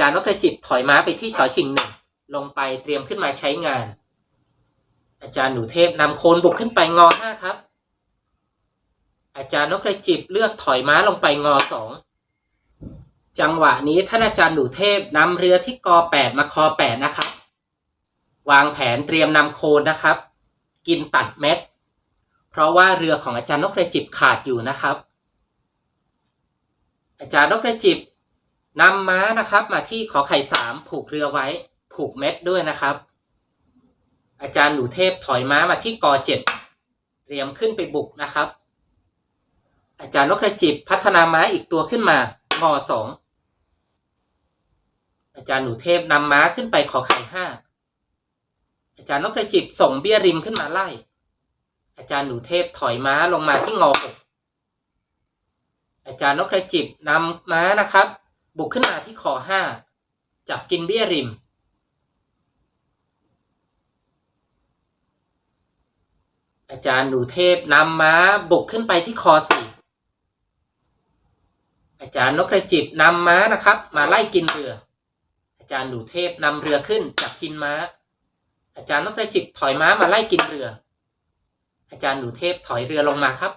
จารย์นกกระจิบถอยม้าไปที่ชอชิงหนึ่ง ลงไปเตรียมขึ้นมาใช้งาน อาจารย์หนูเทพนำโคนบุกขึ้นไปงอห้าครับ อาจารย์นกกระจิบเลือกถอยม้าลงไปงอสองจังหวะนี้ท่านอาจารย์หนูเทพนำเรือที่กอแปดมาคอแปดนะครับ วางแผนเตรียมนำโคนนะครับ กินตัดเม็ด เพราะว่าเรือของอาจารย์นกกระจิบขาดอยู่นะครับ อาจารย์นกกระจิบ นำม้านะครับ มาที่ขอไข่สามผูกเรือไว้ ผูกเม็ดด้วยนะครับ อาจารย์หนูเทพถอยม้ามาที่กอเจ็ดเตรียมขึ้นไปบุกนะครับ อาจารย์นกกระจิบพัฒนาม้าอีกตัวขึ้นมางอสองอาจารย์หนูเทพนำม้าขึ้นไปขอไข่ห้าอาจารย์นกกระจิบส่งเบี้ยริมขึ้นมาไล่ อาจารย์หนูเทพถอยม้าลงมาที่งอหกอาจารย์นกกระจิบนำม้านะครับ บุกขึ้นมาที่ขอห้าจับกินเบี้ยริม อาจารย์หนูเทพนำม้าบุกขึ้นไปที่คอสี่อาจารย์นกกระจิบนำม้านะครับ มาไล่กินเรือ อาจารย์หนูเทพนำเรือขึ้นจับกินม้า อาจารย์นกกระจิบถอยม้ามาไล่กินเรือ อาจารย์หนูเทพถอยเรือลงมาครับ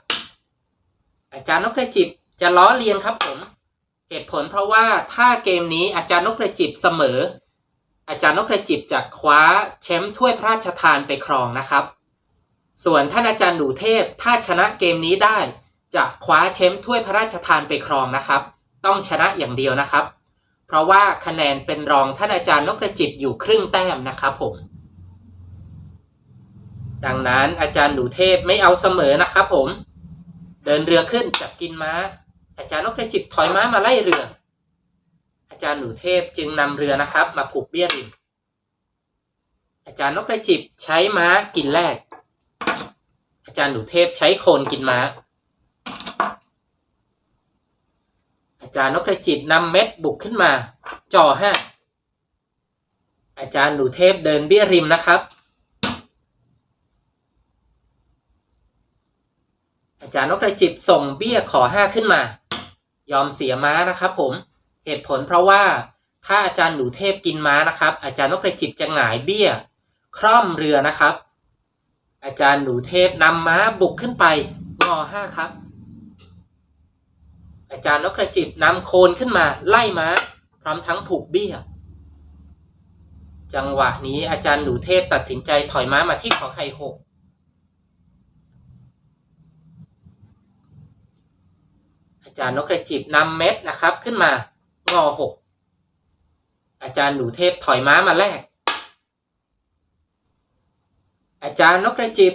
อาจารย์นกกระจิบจะล้อเลียนครับผม เหตุผลเพราะว่าถ้าเกมนี้อาจารย์นกกระจิบเสมอ อาจารย์นกกระจิบจะคว้าแชมป์ถ้วยพระราชทานไปครองนะครับ ส่วนท่านอาจารย์หนูเทพถ้าชนะเกมนี้ได้ จะคว้าแชมป์ถ้วยพระราชทานไปครองนะครับ ต้องชนะอย่างเดียวนะครับ เพราะว่าคะแนนเป็นรองท่านอาจารย์นกกระจิบอยู่ครึ่งแต้มนะครับผม ดังนั้นอาจารย์หนูเทพไม่เอาเสมอนะครับผม เดินเรือขึ้นจับกินม้า อาจารย์นกกระจิบถอยม้ามาไล่เรือ อาจารย์หนูเทพจึงนำเรือนะครับ มาผูกเบี้ยริม อาจารย์นกกระจิบใช้ม้ากินแรก อาจารย์หนูเทพใช้โคนกินม้า อาจารย์นกกระจิบนำเม็ดบุกขึ้นมา จ่อห้าอาจารย์หนูเทพเดินเบี้ยริมนะครับ อาจารย์นกกระจิบส่งเบี้ยขอห้าขึ้นมา ยอมเสียม้านะครับผมเหตุผลเพราะว่าถ้าอาจารย์หนูเทพกินม้านะครับ อาจารย์นกกระจิบจะหงายเบี้ย คร่อมเรือนะครับ อาจารย์หนูเทพนำม้าบุกขึ้นไปงอห้าครับ อาจารย์นกกระจิบนำโคนขึ้นมาไล่ม้า พร้อมทั้งผูกเบี้ย จังหวะนี้อาจารย์หนูเทพตัดสินใจถอยม้ามาที่ขอไข่หก อาจารย์นกกระจิบนำเม็ดนะครับขึ้นมางอหกอาจารย์หนูเทพถอยม้ามาแรกอาจารย์นกกระจิบ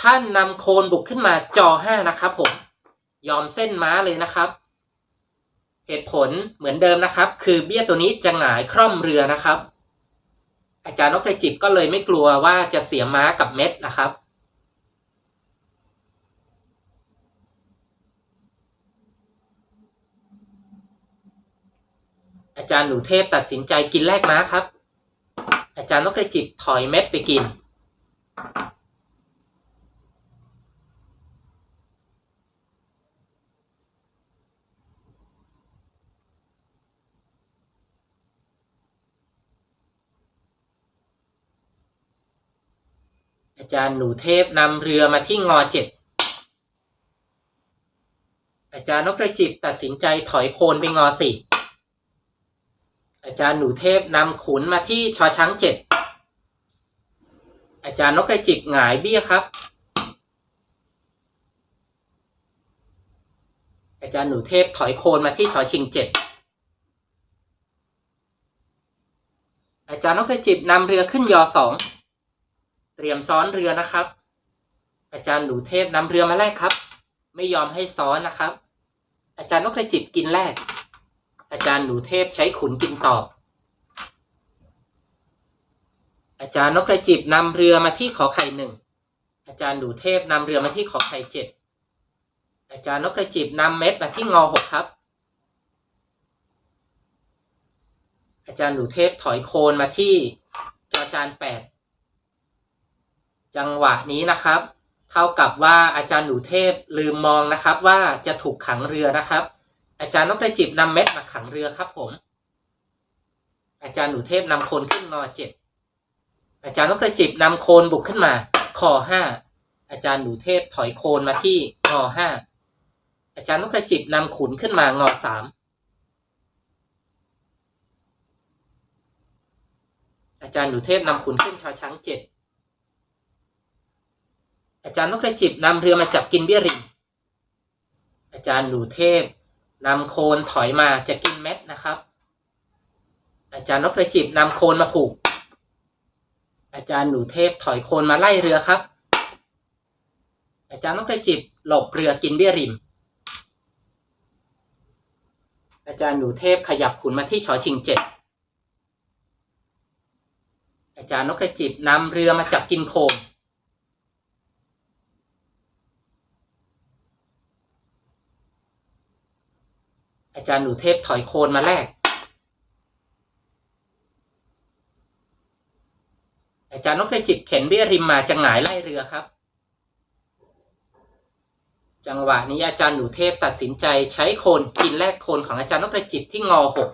ท่านนำโคนบุกขึ้นมาจอห้านะครับผมยอมเส้นม้าเลยนะครับ เหตุผลเหมือนเดิมนะครับ คือเบี้ยตัวนี้จะหงายคร่อมเรือนะครับ อาจารย์นกกระจิบก็เลยไม่กลัวว่าจะเสียม้ากับเม็ดนะครับ จารย์หนูเทพตัดสินใจกินแลกม้าครับ อาจารย์นกกระจิบถอยเม็ดไปกิน อาจารย์หนูเทพนำเรือมาที่งอเจ็ดอาจารย์นกกระจิบตัดสินใจถอยโคนไปงอสี่ อาจารย์หนูเทพนำขุนมาที่ชอช้างเจ็ดอาจารย์นกกระจิบหงายเบี้ยครับ อาจารย์หนูเทพถอยโคนมาที่ชอชิงเจ็ดอาจารย์นกกระจิบนำเรือขึ้นยอสองเตรียมซ้อนเรือนะครับ อาจารย์หนูเทพนำเรือมาแรกครับ ไม่ยอมให้ซ้อนนะครับ อาจารย์นกกระจิบกินแรก อาจารย์หนูเทพใช้ขุนกินตอบ อาจารย์นกกระจิบนำเรือมาที่ขอไข่หนึ่งอาจารย์หนูเทพนำเรือมาที่ขอไข่เจ็ดอาจารย์นกกระจิบนำเม็ดมาที่งอหกครับ อาจารย์หนูเทพถอยโคนมาที่จอจานแปดจังหวะนี้นะครับ เท่ากับว่าอาจารย์หนูเทพลืมมองนะครับว่าจะถูกขังเรือนะครับ อาจารย์นกกระจิบนำเม็ดมาขังเรือครับผม อาจารย์หนูเทพนำโคนขึ้นงอเจ็ดอาจารย์นกกระจิบนำโคนบุกขึ้นมาคอห้าอาจารย์หนูเทพถอยโคนมาที่งอห้าอาจารย์นกกระจิบนำขุนขึ้นมางอสามอาจารย์หนูเทพนำขุนขึ้นชอช้างเจ็ดอาจารย์นกกระจิบนำเรือมาจับกินเบี้ยริงอาจารย์หนูเทพ นำโคนถอยมาจะกินเม็ดนะครับ อาจารย์นกกระจิบนำโคนมาผูก อาจารย์หนูเทพถอยโคนมาไล่เรือครับ อาจารย์นกกระจิบหลบเรือกินเบี้ยริม อาจารย์หนูเทพขยับขุนมาที่ชอชิงเจ็ดอาจารย์นกกระจิบนำเรือมาจับกินโคม อาจารย์หนูเทพถอยโคนมาแลกอาจารย์นกกระจิบเข็นเบี้ยริมมาจะหงายไล่เรือครับ จังหวะนี้อาจารย์หนูเทพตัดสินใจใช้โคนกินแลกโคนของอาจารย์นกกระจิบที่งอหก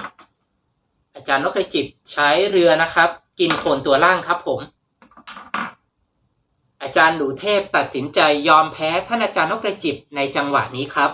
อาจารย์นกกระจิบใช้เรือนะครับ กินโคนตัวล่างครับผมอาจารย์หนูเทพตัดสินใจยอมแพ้ท่านอาจารย์นกกระจิบในจังหวะนี้ครับ